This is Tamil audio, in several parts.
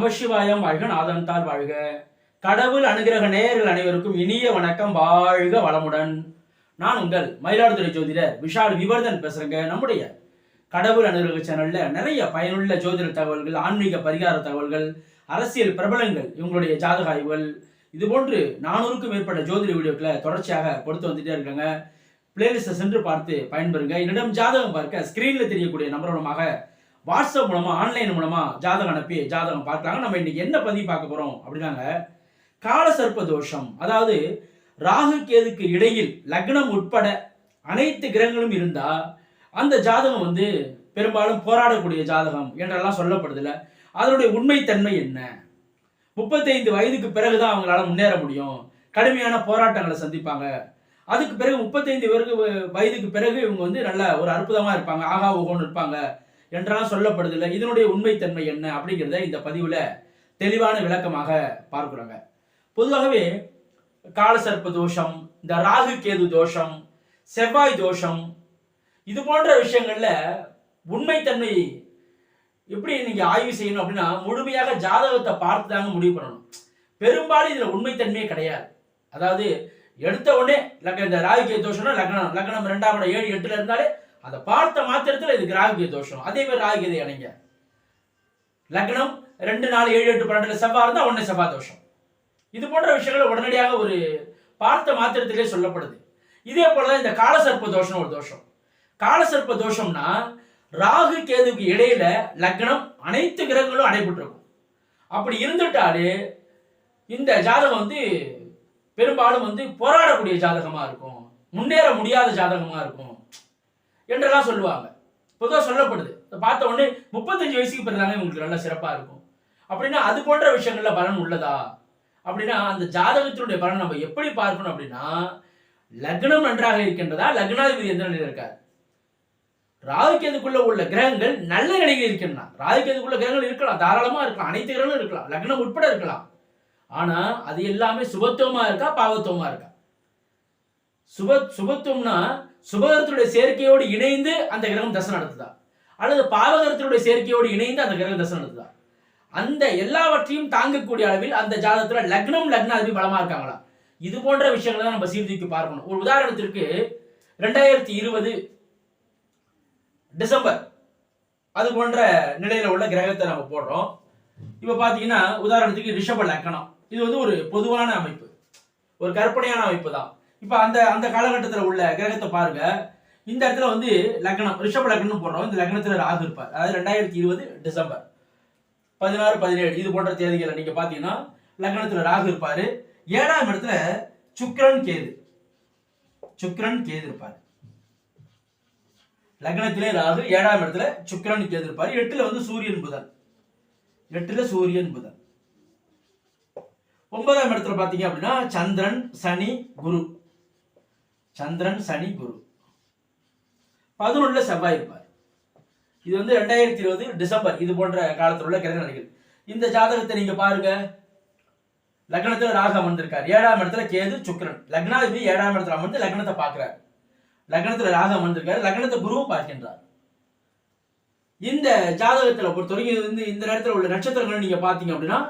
நமசிவாயம் வாழ்க நாதன்தால் வாழ்க. கடவுள் அனுகிரக நேயர்கள் அனைவருக்கும் இனிய வணக்கம் வாழ்க வளமுடன். நான் உங்கள் மயிலாடுதுறை ஜோதிடர் விஷால் விவர்தன் பேசுறேங்க. நம்முடைய கடவுள் அனுகிரக சேனல்ல நிறைய பயனுள்ள ஜோதிட தகவல்கள் ஆன்மீக பரிகார தகவல்கள் அரசியல் பிரபலங்கள் இவங்களுடைய ஜாதக ஆய்வுகள் இது போன்று நானூறுக்கும் மேற்பட்ட ஜோதிட வீடியோக்களை தொடர்ச்சியாக கொடுத்து வந்துட்டே இருக்காங்க. பிளேலிஸ்ட்டை சென்று பார்த்து பயன்பெறுங்க. என்னிடம் ஜாதகம் பார்க்க ஸ்கிரீன்ல தெரியக்கூடிய நம்பர் மூலமாக வாட்ஸ்அப் மூலமா ஆன்லைன் மூலமா ஜாதகம் அனுப்பி ஜாதகம் பார்க்கலாங்க நம்ம இன்னைக்கு என்ன பதிவு பார்க்க போறோம் அப்படின்னாங்க காலசர்ப்ப தோஷம். அதாவது ராகு கேதுக்கு இடையில் லக்னம் உட்பட அனைத்து கிரகங்களும் இருந்தா அந்த ஜாதகம் வந்து பெரும்பாலும் போராடக்கூடிய ஜாதகம் என்றெல்லாம் சொல்லப்படுதுல அதனுடைய உண்மைத்தன்மை என்ன? முப்பத்தைந்து வயதுக்கு பிறகுதான் அவங்களால முன்னேற முடியும். கடுமையான போராட்டங்களை சந்திப்பாங்க. அதுக்கு பிறகு முப்பத்தைந்து வயது வயதுக்கு பிறகு இவங்க வந்து நல்ல ஒரு அற்புதமா இருப்பாங்க. ஆகா ஓகோன்னு இருப்பாங்க. என்றெல்லாம் சொல்லப்படுதில்ல. இதனுடைய உண்மைத்தன்மை என்ன அப்படிங்கிறத இந்த பதிவில் தெளிவான விளக்கமாக பார்க்குறாங்க. பொதுவாகவே காலசர்ப்ப தோஷம் இந்த ராகு கேது தோஷம் செவ்வாய் தோஷம் இது போன்ற விஷயங்களில் உண்மைத்தன்மை எப்படி நீங்கள் ஆய்வு செய்யணும் அப்படின்னா முழுமையாக ஜாதகத்தை பார்த்து தாங்க முடிவு பண்ணணும். பெரும்பாலும் இதில் உண்மைத்தன்மையே கிடையாது. அதாவது எடுத்த உடனே லக்க இந்த ராகு கேது தோஷம்னா லக்னம் லக்னம் ரெண்டாம் இடம் ஏழு எட்டில் இருந்தாலே அதை பார்த்த மாத்திரத்துல இது ராகுகே தோஷம். அதே மாதிரி ராகுகேதை அணைங்க லக்னம் ரெண்டு நாலு ஏழு எட்டு பன்னெண்டுல செவ்வா இருந்தா உடனே செவ்வா தோஷம். இது போன்ற விஷயங்கள் உடனடியாக ஒரு பார்த்த மாத்திரத்திலே சொல்லப்படுது. இதே போலதான் இந்த காலசர்ப்ப தோஷம் ஒரு தோஷம். காலசர்ப்ப தோஷம்னா ராகு கேதுக்கு இடையில லக்னம் அனைத்து கிரகங்களும் அடைபட்டிருக்கும் அப்படி இருந்துட்டாலே இந்த ஜாதகம் வந்து பெரும்பாலும் வந்து போராடக்கூடிய ஜாதகமா இருக்கும். முன்னேற முடியாத ஜாதகமா இருக்கும். என்றெல்லாம் சொல்லுவாங்க. பொதுவாக சொல்லப்படுது. பார்த்த உடனே முப்பத்தஞ்சு வயசுக்கு பிறந்தாங்க உங்களுக்கு நல்லா சிறப்பாக இருக்கும். அப்படின்னா அது போன்ற விஷயங்கள்ல பலன் உள்ளதா? அப்படின்னா அந்த ஜாதகத்தினுடைய பலன் நம்ம எப்படி பார்க்கணும் அப்படின்னா லக்னம் நன்றாக இருக்கின்றதா? லக்னாதிபதி எந்த நிலையில் இருக்கார்? ராகுகேதுக்குள்ள உள்ள கிரகங்கள் நல்ல நிலையில் இருக்கின்றன. ராகுகேதுக்குள்ள கிரகங்கள் இருக்கலாம் தாராளமா இருக்கலாம் அனைத்து கிரகங்களும் இருக்கலாம் லக்னம் உட்பட இருக்கலாம். ஆனா அது எல்லாமே சுபத்துவமா இருக்கா பாவத்துவமா இருக்கா? சுப சுபத்துவம்னா சுபகரத்தினுடைய சேர்க்கையோடு இணைந்து அந்த கிரகம் தசை நடத்துதா? அல்லது பாவகரத்தினுடைய சேர்க்கையோடு இணைந்து அந்த கிரகம் தசை நடத்துதா? அந்த எல்லாவற்றையும் தாங்கக்கூடிய அளவில் அந்த ஜாதகத்துல லக்னம் லக்னாதிபதி பலமா இருக்காங்களா? இது போன்ற விஷயங்களை தான் நம்ம சீர்தூக்கி பார்க்கணும். ஒரு உதாரணத்திற்கு ரெண்டாயிரத்தி இருபது டிசம்பர் அது போன்ற நிலையில உள்ள கிரகத்தை நம்ம போடுறோம். இப்போ பார்த்தீங்கன்னா உதாரணத்துக்கு ரிஷப லக்கணம். இது வந்து ஒரு பொதுவான அமைப்பு. ஒரு கற்பனையான அமைப்பு தான். இப்போ அந்த அந்த காலகட்டத்தில் உள்ள கிரகத்தை பாருங்க. இந்த இடத்துல வந்து லக்னம் ரிஷப லக்னம் போடுறோம். இந்த லக்னத்தில் ராகு இருப்பார். அதாவது ரெண்டாயிரத்தி இருபது டிசம்பர். பதினாறு பதினேழு இது போன்ற தேதிகளை நீங்கள் பார்த்தீங்கன்னா லக்னத்தில் ராகு இருப்பார். ஏழாம் இடத்துல சுக்ரன் கேது. சுக்ரன் கேது இருப்பார். லக்னத்திலே ராகு ஏழாம் இடத்துல சுக்கிரன் கேது இருப்பார். எட்டுல வந்து சூரியன் புதன். எட்டுல சூரியன் புதன். ஒன்பதாம் இடத்துல பாத்தீங்க அப்படின்னா சந்திரன் சனி குரு. சந்திரன் சனி குரு. பதினொன்னுல செவ்வாய் இருப்பார். இது வந்து ரெண்டாயிரத்தி இருபது டிசம்பர் இது போன்ற காலத்தில் உள்ள கிரக நிலைகள் இந்த ஜாதகத்தை நீங்க பாருங்க. லக்னத்துல ராகு அமர்ந்திருக்கார். ஏழாம் இடத்துல கேது சுக்கரன். லக்னாதிபதி ஏழாம் இடத்துல அமர்ந்து லக்னத்தை பார்க்கிறார். லக்னத்துல ராகு அமர்ந்திருக்காரு. லக்னத்தை குருவும் பார்க்கின்றார். இந்த ஜாதகத்துல பொறுத்தவரைக்கும் இது வந்து இந்த நேரத்தில் உள்ள நட்சத்திரங்கள் நீங்க பாத்தீங்க அப்படின்னா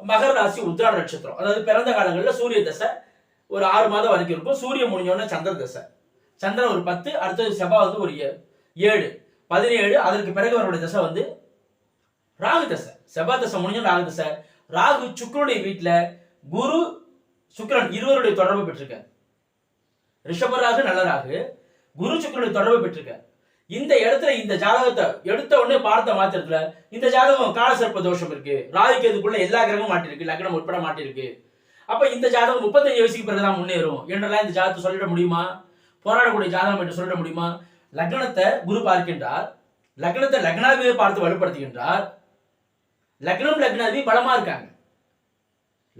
மகர ராசி உத்ராட நட்சத்திரம். அதாவது பிறந்த காலங்களில் சூரிய தசை ஒரு ஆறு மாதம் வரைக்கும் இருக்கும். சூரியன் முடிஞ்சோடனே சந்திர தசை. சந்திரன் ஒரு பத்து அடுத்தது செவ்வாய் வந்து ஒரு ஏ- ஏழு. பதினேழு அதற்கு பிறகு அவருடைய தசை வந்து ராகு தசை. செவ்வாய் தசை முடிஞ்ச ராகு தசை. ராகு சுக்கரனுடைய வீட்டில் குரு சுக்கரன் இருவருடைய தொடர்பு பெற்றிருக்கார். ரிஷபராகு நல்ல ராகு. குரு சுக்கரனுடைய தொடர்பு பெற்றிருக்கார். இந்த இடத்துல இந்த ஜாதகத்தை எடுத்த உடனே பார்த்த மாத்திரத்துல இந்த ஜாதகம் காலசர்ப்ப தோஷம் இருக்கு. ராகுக்கு இதுக்குள்ள எல்லா கிரகமும் மாட்டிருக்கு லக்னம் உட்பட மாட்டிருக்கு. அப்ப இந்த ஜாதகம் முப்பத்தஞ்சு வயசுக்கு பிறகுதான் முன்னேறும். என்றெல்லாம் இந்த ஜாதகத்தை சொல்லிட முடியுமா? போராடக்கூடிய ஜாதகம் என்று சொல்லிட முடியுமா? லக்னத்தை குரு பார்க்கின்றார். லக்னத்தை லக்னாதிபதியை பார்த்து வலுப்படுத்துகின்றார். லக்னம் லக்னாதிபதி பலமா இருக்காங்க.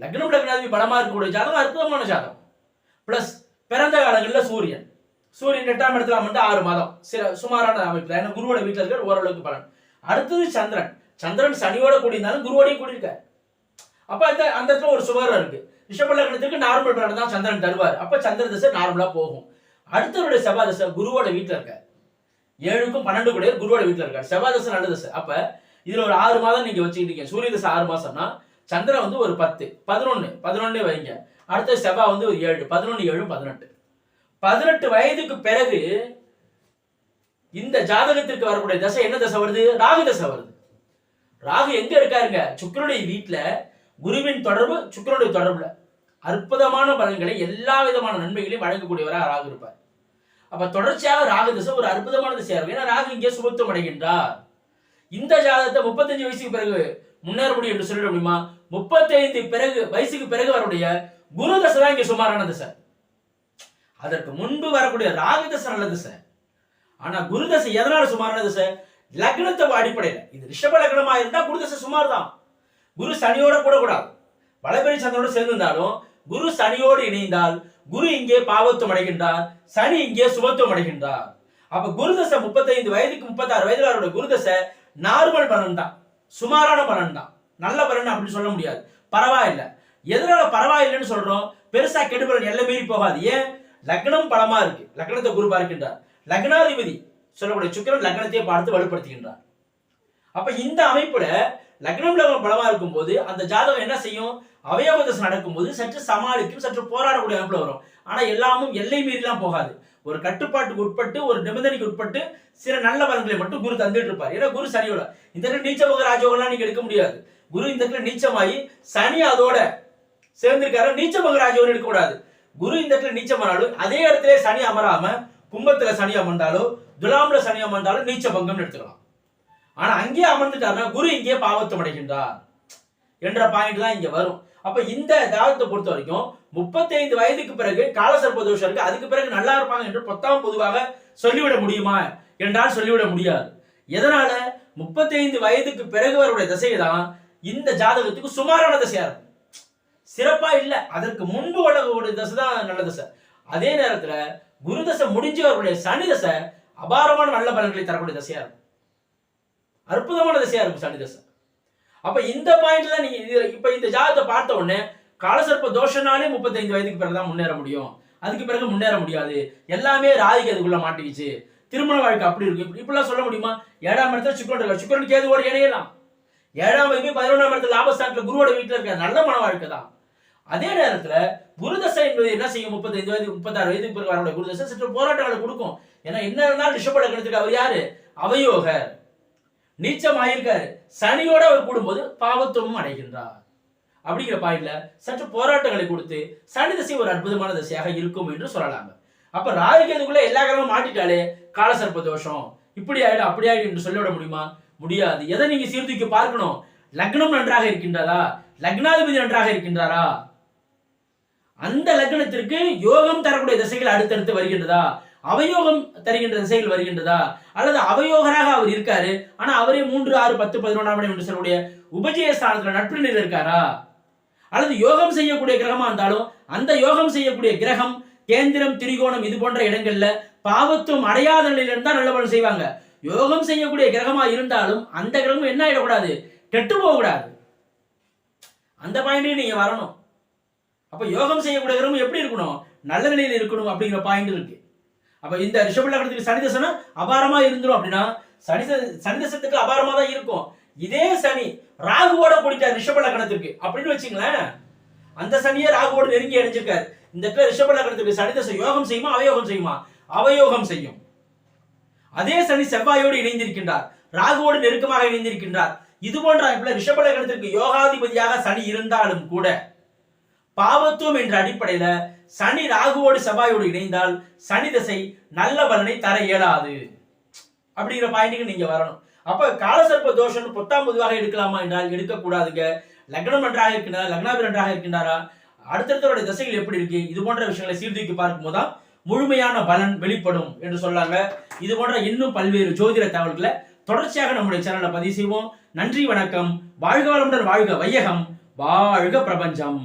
லக்னம் லக்னாதிபதி பலமா இருக்கக்கூடிய ஜாதகம் அற்புதமான ஜாதகம். பிளஸ் பிறந்த காலங்களில் சூரியன். சூரியன் எட்டாம் இடத்துல அமர்ந்து ஆறு மாதம். சில சுமாரான அமைப்பு. தான் ஏன்னா குருவோட வீட்டில் இருக்கிற ஓரளவுக்கு பலன். அடுத்தது சந்திரன். சந்திரன் சனியோட கூடியிருந்தாலும் குருவோடையும் கூடியிருக்காரு. அப்ப அந்த அந்த இடத்துல ஒரு சுவரம் இருக்கு. ரிஷப லக்னத்துக்கு நார்மல் பலன் தான் சந்திரன் தருவார். அப்ப சந்திர தசை நார்மலா போகும். அடுத்தவருடைய செவ்வாய் தசை குருவோட வீட்டில் இருக்கார். ஏழுக்கும் பன்னெண்டு கூட குருவோட வீட்டில் இருக்கார். செவ்வாய் தசை நல்ல தசை. அப்ப இதுல ஒரு ஆறு மாதம் நீங்க வச்சுக்கிட்டீங்க சூரிய தசை ஆறு மாசம்னா சந்திரன் வந்து ஒரு பத்து பதினொன்னு பதினொன்னே வைங்க. அடுத்த செவ்வாய் வந்து ஒரு ஏழு பதினொன்னு ஏழு பதினெட்டு. பதினெட்டு வயதுக்கு பிறகு இந்த ஜாதகத்திற்கு வரக்கூடிய தசை என்ன தசை வருது? ராகு தசை வருது. ராகு எங்க இருக்காருங்க? சுக்கிரனுடைய வீட்டுல குருவின் தொடர்பு சுக்கிரனுடைய தொடர்புல. அற்புதமான பலன்களை எல்லா விதமான நன்மைகளையும் வழங்கக்கூடியவராக ராகு இருப்பார். அப்ப தொடர்ச்சியாக ராகு திசை ஒரு அற்புதமான திசையா இருக்கும் ஏன்னா ராகு இங்கே சுபத்துவம் அடைகின்றார். இந்த ஜாதகத்தை முப்பத்தஞ்சு வயசுக்கு பிறகு முன்னேற முடியும் என்று சொல்லிட முடியுமா? முப்பத்தைந்து பிறகு வயசுக்கு பிறகு வரக்கூடிய குரு தசை தான் இங்க சுமாரான திசை. அதற்கு முன்பு வரக்கூடிய ராகு தசை நல்ல திசை. ஆனா குரு தசை எதனால சுமாரான திசை? லக்னத்தை அடிப்படையில். இது ரிஷப லக்னமா இருந்தா குரு தசை சுமார் தான் குரு சனியோட கூட கூடாது வளபெரி சந்திரனோட சேர்ந்திருந்தாலும் குரு சனியோடு இணைந்தால் குரு இங்கே பாவத்துவம் அடைகின்றார் சனி இங்கே சுபத்துவம் அடைகின்றார். அப்ப குருதசை முப்பத்தைந்து வயதுக்கு முப்பத்தாறு வயதுல அவரோட குருதசை நார்மல் பலன் தான் சுமாரான பலன் தான் நல்ல பலன் அப்படின்னு சொல்ல முடியாது. பரவாயில்ல. எதனால பரவாயில்லைன்னு சொல்றோம்? பெருசா கெடுபலன் எல்லாம் மீறி போகாது. ஏன்? லக்னம் பலமா இருக்கு. லக்னத்தை குரு பார்க்கின்றார். லக்னாதிபதி சொல்லக்கூடிய சுக்கரன் லக்னத்தையே பார்த்து வலுப்படுத்துகின்றார். அப்ப இந்த அமைப்புல லக்னம் லக்னம் பலமா இருக்கும்போது அந்த ஜாதகம் என்ன செய்யும்? அவயவ தசை நடக்கும்போது சற்று சமாளிக்கும் சற்று போராடக்கூடிய அமைப்பில் வரும். ஆனால் எல்லாமும் எல்லை மீறிலாம் போகாது. ஒரு கட்டுப்பாட்டுக்கு உட்பட்டு ஒரு நிபந்தனைக்கு உட்பட்டு சில நல்ல பலன்களை மட்டும் குரு தந்துட்டு இருப்பார். ஏன்னா குரு சனியோட. இந்த இடத்துல நீச்சபோக ராஜயோகம்லாம் நீங்க எடுக்க முடியாது. குரு இந்த இடத்துல நீச்சமாயி சனி அதோட சேர்ந்திருக்காரு. நீச்சபோக ராஜயோகம் எடுக்கக்கூடாது குரு இந்த இடத்துல நீச்சமானாலும் அதே இடத்துல சனி அமராம கும்பத்துல சனி அமர்ந்தாலோ துலாம்ல சனி அமர்ந்தாலும் நீச்ச பங்கம்னு எடுத்துக்கலாம். ஆனா அங்கேயே அமர்ந்துட்டாருன்னா குரு இங்கேயே பாவத்தம் அடைகின்றார் என்ற பாயிண்ட் தான் இங்க வரும். அப்ப இந்த தாவத்தை பொறுத்த வரைக்கும் முப்பத்தைந்து வயதுக்கு பிறகு காலசர்ப தோஷம் இருக்கு அதுக்கு பிறகு நல்லா இருப்பாங்க என்று பொத்தாம் பொதுவாக சொல்லிவிட முடியுமா என்றால் சொல்லிவிட முடியாது. எதனால? முப்பத்தைந்து வயதுக்கு பிறகு அவருடைய திசை தான் இந்த ஜாதகத்துக்கு சுமாரான திசையா இருக்கும். சிறப்பா இல்ல அதற்கு முன்பு வழங்கக்கூடிய தசை தான் நல்ல தசை. அதே நேரத்துல குரு தசை முடிஞ்சவருடைய சனி தசை அபாரமான நல்ல பலன்களை தரக்கூடிய தசையா இருக்கும். அற்புதமான திசையா இருக்கும் சனி தசை. அப்ப இந்த பாயிண்ட்ல நீங்க இது- இப்ப இந்த ஜாதகத்தை பார்த்த உடனே காலசர்ப்ப தோஷனாலே முப்பத்தைந்து வயதுக்கு பிறகு தான் முன்னேற முடியும். அதுக்கு பிறகு முன்னேற முடியாது. எல்லாமே ராதிக்கு அதுக்குள்ள மாட்டிக்கிச்சு. திருமண வாழ்க்கை அப்படி இருக்கு. இப்படி இப்படிலாம் சொல்ல முடியுமா? ஏழாம் இடத்துல சுக்கரன் இருக்கா சுக்கரன் கேதுவோட இணையலாம். ஏழாம் வயது பதினொன்றாம் இடத்துல லாபஸ்தானத்துல குருவோட வீட்டுல இருக்க நல்ல மன வாழ்க்கை தான். அதே நேரத்துல குருதசை என்பது என்ன செய்யும்? முப்பத்தைந்து வயது முப்பத்தாறு வயதுக்கு பிறகு வரக்கூடிய குருதசை சற்று போராட்டங்களை கொடுக்கும். ஏன்னா என்ன இருந்தாலும் ரிஷப லக்னத்துக்கு அவர் யாரு? அவயோகர். நீச்சம் ஆயிருக்காரு சனியோட அவர் கூடும்போது பாவத்துவமும் அடைகின்றார். அப்படிங்கிற பாயிண்ட்ல சற்று போராட்டங்களை கொடுத்து சனி திசை ஒரு அற்புதமான திசையாக இருக்கும் என்று சொல்லலாங்க. அப்ப ராகுகேதுக்குள்ள எல்லா கிரகமும் மாட்டிட்டாலே காலசர்ப்ப தோஷம். இப்படி ஆயிடும் அப்படி ஆயிடும் என்று சொல்லிவிட முடியுமா? முடியாது. எதை நீங்க சீர்தூக்கி பார்க்கணும்? லக்னம் நன்றாக இருக்கின்றதா லக்னாதிபதி நன்றாக இருக்கின்றாரா? அந்த லக்னத்திற்கு யோகம் தரக்கூடிய திசைகள் அடுத்தடுத்து வருகின்றதா? அவயோகம் தருகின்ற திசையில் வருகின்றதா? அல்லது அவயோகராக அவர் இருக்காரு ஆனா அவரே மூன்று ஆறு பத்து பதினொன்றாம் இடம் என்று சொல்லக்கூடிய உபஜய ஸ்தானத்துல நட்பு நிலையில் இருக்காரா? அல்லது யோகம் செய்யக்கூடிய கிரகமா இருந்தாலும் அந்த யோகம் செய்யக்கூடிய கிரகம் கேந்திரம் திரிகோணம் இது போன்ற இடங்கள்ல பாவத்துவம் அடையாத நிலையில இருந்தா நல்ல பலன் செய்வாங்க. யோகம் செய்யக்கூடிய கிரகமா இருந்தாலும் அந்த கிரகம் என்ன ஆயிடக்கூடாது? கெட்டு போகக்கூடாது. அந்த பாயிண்டையும் நீங்க வரணும். அப்ப யோகம் செய்யக்கூடிய கிரகம் எப்படி இருக்கணும்? நல்ல நிலையில் இருக்கணும் அப்படிங்கிற பாயிண்ட் இருக்கு. அப்ப இந்த ரிஷப லக்னத்துக்கு சனி தசனம் அபாரமா இருந்துரும் அப்படின்னா சனி சனி தசத்துக்கு அபாரமா தான் இருக்கும். இதே சனி ராகுவோட கூடிட்டார் ரிஷப லக்னத்துக்கு. அப்படின்னு வச்சுங்களேன் அந்த சனியே ராகுவோட நெருங்கி அடைஞ்சிருக்காரு. இந்த இடத்துல ரிஷப லக்னத்துக்கு சனி தசை யோகம் செய்யுமா அவயோகம் செய்யுமா? அவயோகம் செய்யும். அதே சனி செவ்வாயோடு இணைந்திருக்கின்றார். ராகுவோடு நெருக்கமாக இணைந்திருக்கின்றார். இது போன்ற அமைப்புல ரிஷப லக்னத்திற்கு யோகாதிபதியாக சனி இருந்தாலும் கூட பாவத்துவம் என்ற அடிப்படையில சனி ராகுவோடு செவ்வாயோடு இணைந்தால் சனி திசை நல்ல பலனை தர இயலாது. அப்படிங்கிற பாயிண்ட்டுக்கு நீங்க வரணும். அப்ப காலசர்ப்ப தோஷம் பொத்தாம் பொதுவாக எடுக்கலாமா என்றால் எடுக்கக்கூடாதுங்க. லக்னம் நன்றாக இருக்கின்றதா லக்னாபி நன்றாக இருக்கின்றாரா? அடுத்தடுத்தவருடைய திசைகள் எப்படி இருக்கு? இது போன்ற விஷயங்களை சீர்தூக்கி பார்க்கும்போது தான் முழுமையான பலன் வெளிப்படும் என்று சொல்லாங்க. இது போன்ற இன்னும் பல்வேறு ஜோதிட தகவல்களை தொடர்ச்சியாக நம்முடைய சேனலை பதிவு செய்வோம். நன்றி வணக்கம். வாழ்க வளமுடன் வாழ்க வையகம். வாழ்க பிரபஞ்சம்.